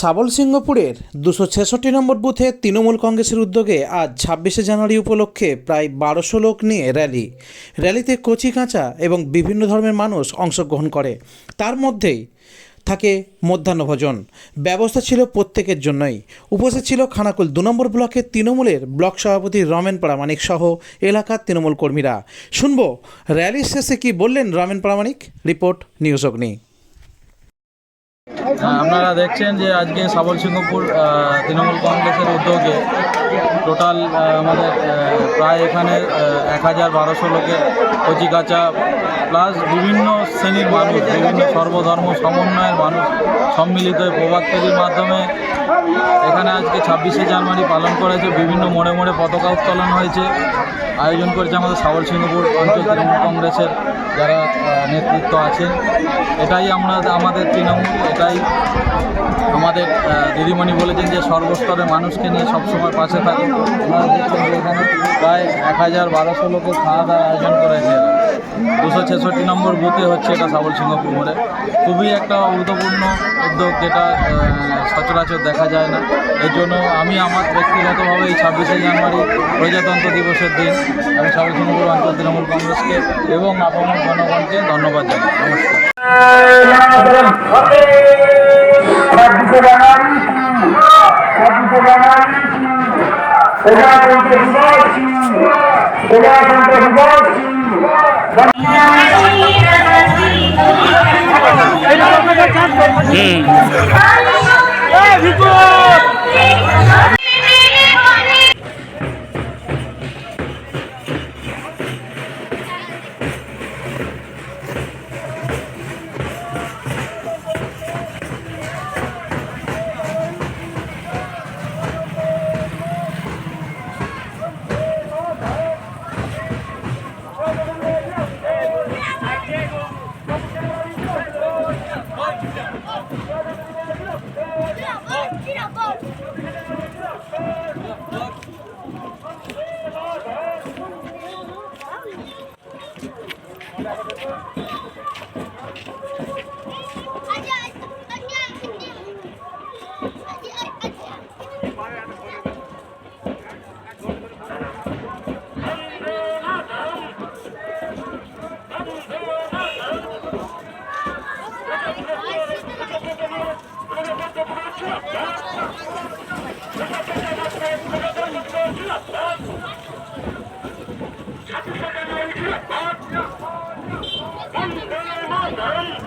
সাবল সিংহপুরের দুশো ছেষট্টি নম্বর বুথে তৃণমূল কংগ্রেসের উদ্যোগে আজ ছাব্বিশে জানুয়ারি উপলক্ষে প্রায় বারোশো লোক নিয়ে র্যালি। র্যালিতে কচি কাঁচা এবং বিভিন্ন ধর্মের মানুষ অংশগ্রহণ করে। তার মধ্যেই থাকে মধ্যাহ্নভোজন ব্যবস্থা ছিল প্রত্যেকের জন্যই। উপস্থিত ছিল খানাকুল দু নম্বর ব্লকের তৃণমূলের ব্লক সভাপতি রমেন প্রামাণিক সহ এলাকার তৃণমূল কর্মীরা। শুনব র্যালির শেষে কি বললেন রমেন প্রামাণিক? রিপোর্ট নিউজ অগ্নি। আপনারা দেখছেন যে আজকে সাবল সিংহপুর তৃণমূল কংগ্রেসের উদ্যোগে টোটাল আমাদের প্রায় এখানে এক হাজার বারোশো লোকের কচিকাচা প্লাস বিভিন্ন শ্রেণির মানুষ, বিভিন্ন সর্বধর্ম সমন্বয়ের মানুষ সম্মিলিত প্রভাত ফেরির মাধ্যমে এখানে আজকে ছাব্বিশে জানুয়ারি পালন করেছে। বিভিন্ন মোড়ে মোড়ে পতাকা উত্তোলন হয়েছে। আয়োজন করেছে আমাদের সাবল সিংহপুর অঞ্চল তৃণমূল কংগ্রেসের যারা নেতৃত্ব আছেন। এটাই আমরা, আমাদের তৃণমূল, এটাই আমাদের দিদিমণি বলেছেন যে সর্বস্তরের মানুষকে নিয়ে সবসময় পাশে থাকে প্রায় এক হাজার বারোশো লোকের খাওয়া দাওয়ার আয়োজন করেছে দুশো ছেষট্টি নম্বর বুথে হচ্ছে এটা সাবল সিংহপুর খুবই একটা গুরুত্বপূর্ণ উদ্যোগ যেটা সচরাচর দেখা যায় না এই জন্য আমি আমার ব্যক্তিগতভাবে এই ছাব্বিশে জানুয়ারি প্রজাতন্ত্র দিবসের দিন আমি সাবল সিংহপুর অঞ্চল তৃণমূল কংগ্রেসকে এবং আপামর জনগণকে ধন্যবাদ জানাই নমস্কার হুম। দারুণ